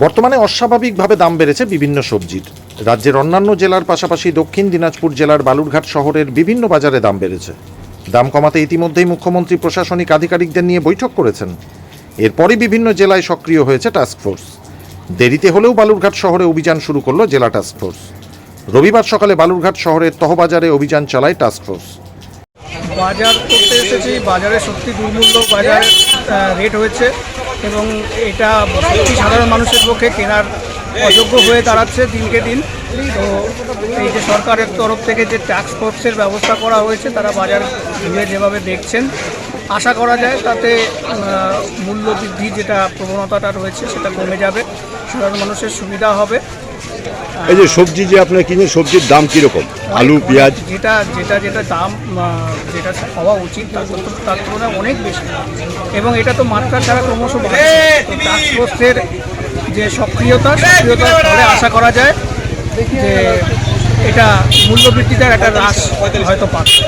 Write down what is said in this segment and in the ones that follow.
বর্তমানে অস্বাভাবিকভাবে দাম বেড়েছে বিভিন্ন সবজির। রাজ্যের অন্যান্য জেলার পাশাপাশি দক্ষিণ দিনাজপুর জেলার বালুরঘাট শহরের বিভিন্ন বাজারে দাম বেড়েছে। দাম কমাতে ইতিমধ্যেই মুখ্যমন্ত্রী প্রশাসনিক আধিকারিকদের নিয়ে বৈঠক করেছেন। এরপরই বিভিন্ন জেলায় সক্রিয় হয়েছে টাস্কফোর্স দেরিতে হলেও বালুরঘাট শহরে অভিযান শুরু করল জেলা টাস্কফোর্স রবিবার সকালে বালুরঘাট শহরের তহবাজারে অভিযান চালায় টাস্কফোর্স বাজার করতে এসেছি, বাজারে সত্যি দুর্মূল্য বাজার রেট হয়েছে। এবং এটা সত্যি সাধারণ মানুষের পক্ষে কেনার অযোগ্য হয়ে দাঁড়াচ্ছে দিনকে দিন। তো এই যে সরকারের তরফ থেকে যে ট্যাক্স ফোর্সের ব্যবস্থা করা হয়েছে, তারা বাজার ঘুরে যেভাবে দেখছেন, আশা করা যায় তাতে মূল্য বৃদ্ধি যেটা প্রবণতাটা রয়েছে সেটা কমে যাবে, সাধারণ মানুষের সুবিধা হবে। এই যে সবজি যে আপনার কিনে সবজির দাম কীরকম? আলু পেঁয়াজ? যেটা যেটা যেটা দাম যেটা হওয়া উচিত তার তো- তার তুলনায় অনেক বেশি। এবং এটা তো মাত্রা ছাড়া ক্রমশ বাড়ছে। টাস্কফোর্সের যে সক্রিয়তা সক্রিয়তার ফলে আশা করা যায় যে এটা মূল্যবৃদ্ধিটার একটা হ্রাস হয়তো পাচ্ছে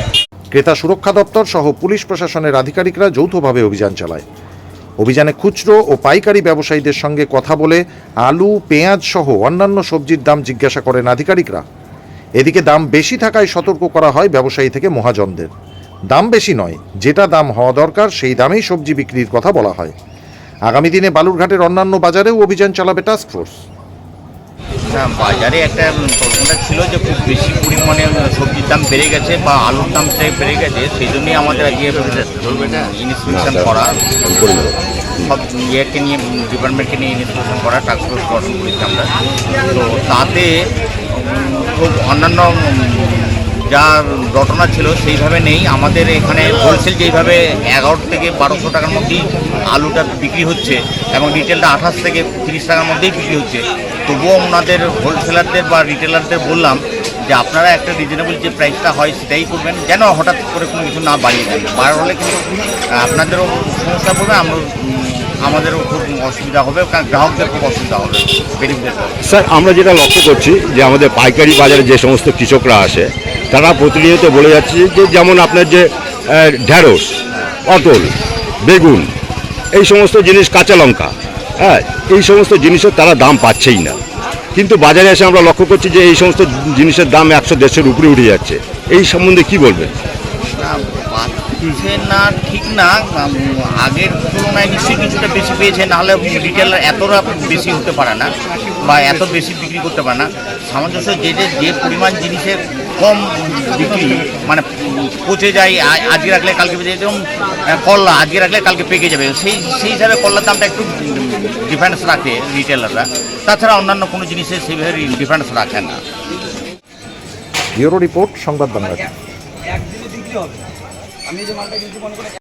ক্রেতা সুরক্ষা দপ্তর সহ পুলিশ প্রশাসনের আধিকারিকরা যৌথভাবে অভিযান চালায়। অভিযানে খুচরো ও পাইকারি ব্যবসায়ীদের সঙ্গে কথা বলে আলু, পেঁয়াজ সহ অন্যান্য সবজির দাম জিজ্ঞাসা করেন আধিকারিকরা। এদিকে দাম বেশি থাকায় সতর্ক করা হয় ব্যবসায়ী থেকে মহাজনদের। দাম বেশি নয়, যেটা দাম হওয়া দরকার, সেই দামেই সবজি বিক্রির কথা বলা হয়। আগামী দিনে বালুরঘাটের অন্যান্য বাজারেও অভিযান চালাবে টাস্কফোর্স বাজারে একটা ছিল যে খুব বেশি পরিমাণে সবজির দাম বেড়ে গেছে বা আলুর দামটাই বেড়ে গেছে, সেই জন্যই আমাদের আজকে ইনস্পেকশন করা। সব ইয়েকে নিয়ে ডিপার্টমেন্টকে নিয়ে ইনস্পেকশন করা টাস্ক ফোর্স গঠন করেছি আমরা। তো তাতে খুব অন্যান্য যা ঘটনা ছিল সেইভাবে নেই। আমাদের এখানে হোলসেল যেইভাবে এগারো থেকে বারোশো টাকার মধ্যেই আলুটা বিক্রি হচ্ছে এবং রিটেলটা আঠাশ থেকে তিরিশ টাকার মধ্যেই বিক্রি হচ্ছে। তবুও ওনাদের হোলসেলারদের বা রিটেলারদের বললাম যে আপনারা একটা রিজনেবল যে প্রাইসটা হয় সেটাই করবেন যেন হঠাৎ করে কোনো কিছু না বাড়িয়ে দেন। বাড়া হলে কিন্তু আপনাদেরও সমস্যা পড়বে আমরা আমাদেরও খুব অসুবিধা হবে কারণ গ্রাহকদের খুব অসুবিধা হবে স্যার আমরা যেটা লক্ষ্য করছি যে আমাদের পাইকারি বাজারে যে সমস্ত কৃষকরা আসে তারা প্রতিনিয়ত বলে যাচ্ছে যে যেমন আপনার যে ঢ্যাঁড়স পটল বেগুন এই সমস্ত জিনিস কাঁচা লঙ্কা হ্যাঁ এই সমস্ত জিনিসের তারা দাম পাচ্ছেই না। কিন্তু বাজারে এসে আমরা লক্ষ্য করছি যে এই সমস্ত জিনিসের দাম একশো দেড়শোর উপরে উঠে যাচ্ছে। এই সম্বন্ধে কি বলবেন? না ঠিক না। আগের তুলনায় নিশ্চয়ই কিছুটা বেশি পেয়েছে, নাহলে রিটেলার এতটা বেশি হতে পারে না, বা এত বেশি বিক্রি করতে পারে না। সামঞ্জস্য যে যে যে পরিমাণ জিনিসের কম বিক্রি মানে পচে যায় আজকে রাখলে কালকে পেয়ে যেমন করলা আজকে রাখলে কালকে পেকে যাবে। সেই সেই হিসাবে করলার দামটা একটু ডিফারেন্স রাখে রিটেলাররা তাছাড়া অন্যান্য কোনো জিনিসে সেভাবে ডিফেন্স রাখে না। ব্যুরো রিপোর্ট সংবাদ বাংলা